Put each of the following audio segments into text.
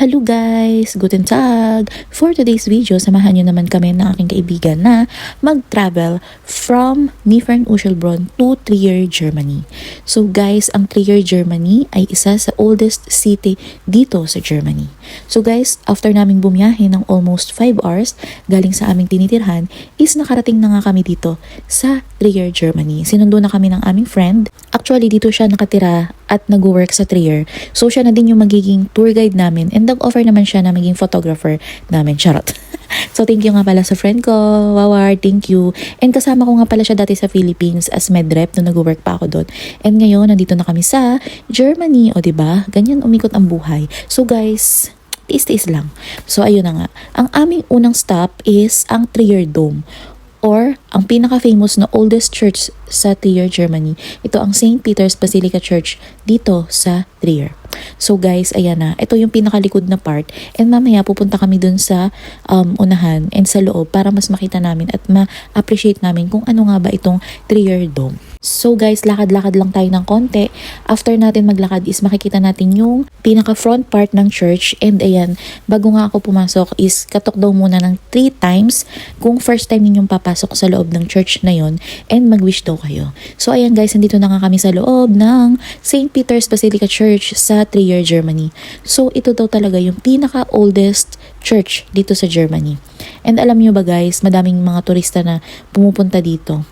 Hello guys! Guten Tag! For today's video, samahan nyo naman kami ng aking kaibigan na mag-travel from Niefern Uschelbronn to Trier, Germany. So guys, ang Trier, Germany ay isa sa oldest city dito sa Germany. So guys, after naming bumiyahe ng almost 5 hours galing sa aming tinitirhan, is nakarating na nga kami dito sa Trier, Germany. Sinundo na kami ng aming friend. Actually, dito siya nakatira at nag-work sa Trier. So siya na din yung magiging tour guide namin and nag-offer naman siya na maging photographer namin. Charot. so thank you nga pala sa friend ko. Wawar, thank you. And kasama ko nga pala siya dati sa Philippines as medrep nung nag-work pa ako doon. And ngayon, nandito na kami sa Germany. O ba diba? Ganyan umikot ang buhay. So guys, tiis-tiis lang. So ayun na nga. Ang aming unang stop is ang Trier Dome or ang pinaka-famous na oldest church sa Trier, Germany. Ito ang St. Peter's Basilica Church dito sa Trier. So guys, ayan na. Ito yung pinakalikod na part. And mamaya pupunta kami dun sa um, unahan and sa loob para mas makita namin at ma-appreciate namin kung ano nga ba itong Trier Dome. So guys, lakad-lakad lang tayo ng konti. After natin maglakad is makikita natin yung pinaka-front part ng church. And ayan, bago nga ako pumasok is katok daw muna ng 3 times kung first time ninyong papasok sa loob ng church na yon and mag-wish daw kayo. So ayan guys, nandito na nga kami sa loob ng St. Peter's Basilica Church sa Trier, Germany. So ito daw talaga yung pinaka-oldest church dito sa Germany. And alam nyo ba guys, madaming mga turista na pumupunta dito.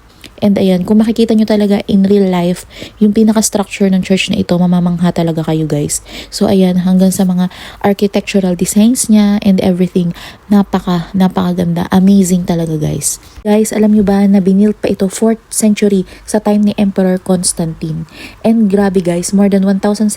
And ayan, kung makikita nyo talaga in real life, yung pinaka-structure ng church na ito, mamamangha talaga kayo guys. So ayan, hanggang sa mga architectural designs niya and everything, napaka, napakaganda. Amazing talaga guys. Guys, alam nyo ba na binilt pa ito 4th century sa time ni Emperor Constantine. And grabe guys, more than 1,700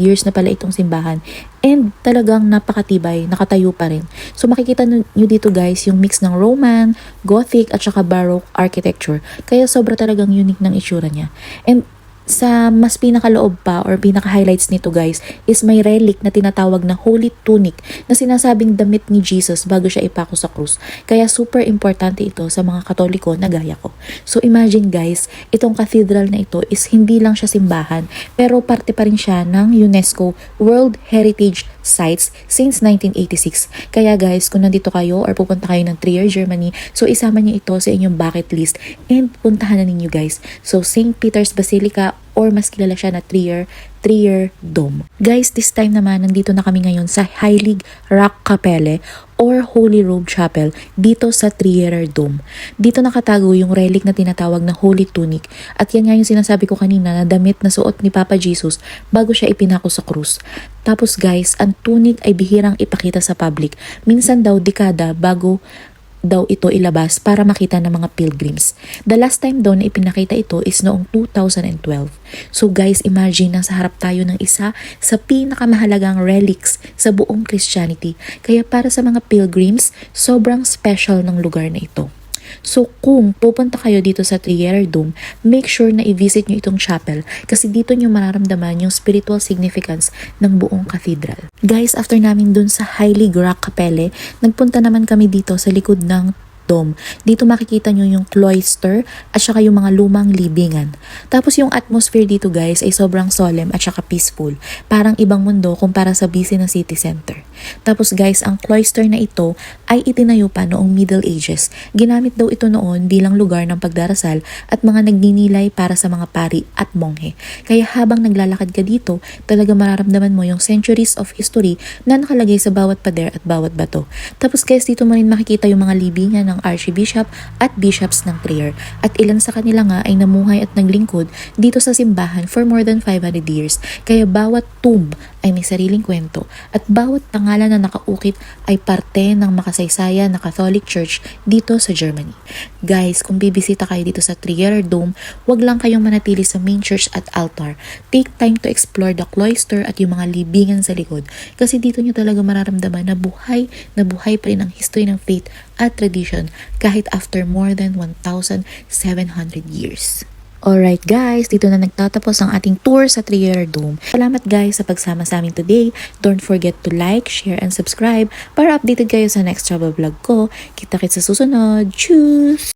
years na pala itong simbahan. And talagang napakatibay, nakatayo pa rin. So makikita nyo dito guys yung mix ng Roman, Gothic at saka Baroque architecture. Kaya sobra talagang unique ng itsura niya. And sa mas pinakaloob pa or pinaka-highlights nito guys is may relic na tinatawag na Holy Tunic na sinasabing damit ni Jesus bago siya ipako sa krus. Kaya super importante ito sa mga katoliko na gaya ko. So imagine guys, itong cathedral na ito is hindi lang siya simbahan pero parte pa rin siya ng UNESCO World Heritage Sites since 1986. Kaya guys, kung nandito kayo or pupunta kayo ng Trier, Germany, so isama niyo ito sa inyong bucket list and puntahan na ninyo guys. So St. Peter's Basilica or mas kilala siya na Trier, Trier Dome. Guys, this time naman, nandito na kami ngayon sa Heilig Rock Kapelle or Holy Robe Chapel dito sa Trierer Dome. Dito nakatago yung relic na tinatawag na Holy Tunic at yan nga yung sinasabi ko kanina na damit na suot ni Papa Jesus bago siya ipinako sa krus. Tapos guys, ang tunic ay bihirang ipakita sa public. Minsan daw dekada bago daw ito ilabas para makita ng mga pilgrims. The last time daw na ipinakita ito is noong 2012. So guys, imagine nasa harap tayo ng isa sa pinakamahalagang relics sa buong Christianity. Kaya para sa mga pilgrims, sobrang special ng lugar na ito. So kung pupunta kayo dito sa Trier Dome, make sure na i-visit nyo itong chapel kasi dito nyo mararamdaman yung spiritual significance ng buong cathedral. Guys, after namin dun sa Heilig Rock Capelle, nagpunta naman kami dito sa likod ng dome. Dito makikita nyo yung cloister at saka yung mga lumang libingan. Tapos yung atmosphere dito guys ay sobrang solemn at saka peaceful. Parang ibang mundo kumpara sa busy na city center. Tapos guys, ang cloister na ito ay itinayo pa noong Middle Ages. Ginamit daw ito noon bilang lugar ng pagdarasal at mga nagninilay para sa mga pari at monghe. Kaya habang naglalakad ka dito, talaga mararamdaman mo yung centuries of history na nakalagay sa bawat pader at bawat bato. Tapos guys, dito mo rin makikita yung mga libingan ng Archbishop at Bishops ng Trier. At ilan sa kanila nga ay namuhay at naglingkod dito sa simbahan for more than 500 years. Kaya bawat tomb ay may sariling kwento at bawat pangalan na nakaukit ay parte ng makasaysayan na Catholic Church dito sa Germany. Guys, kung bibisita kayo dito sa Trier Dome, wag lang kayong manatili sa main church at altar. Take time to explore the cloister at yung mga libingan sa likod kasi dito nyo talaga mararamdaman na buhay na buhay pa rin ang history ng faith at tradition kahit after more than 1,700 years. Alright guys, dito na nagtatapos ang ating tour sa Trier Dome. Salamat guys sa pagsama sa amin today. Don't forget to like, share, and subscribe para updated kayo sa next travel vlog ko. Kita-kits sa susunod. Tschüss!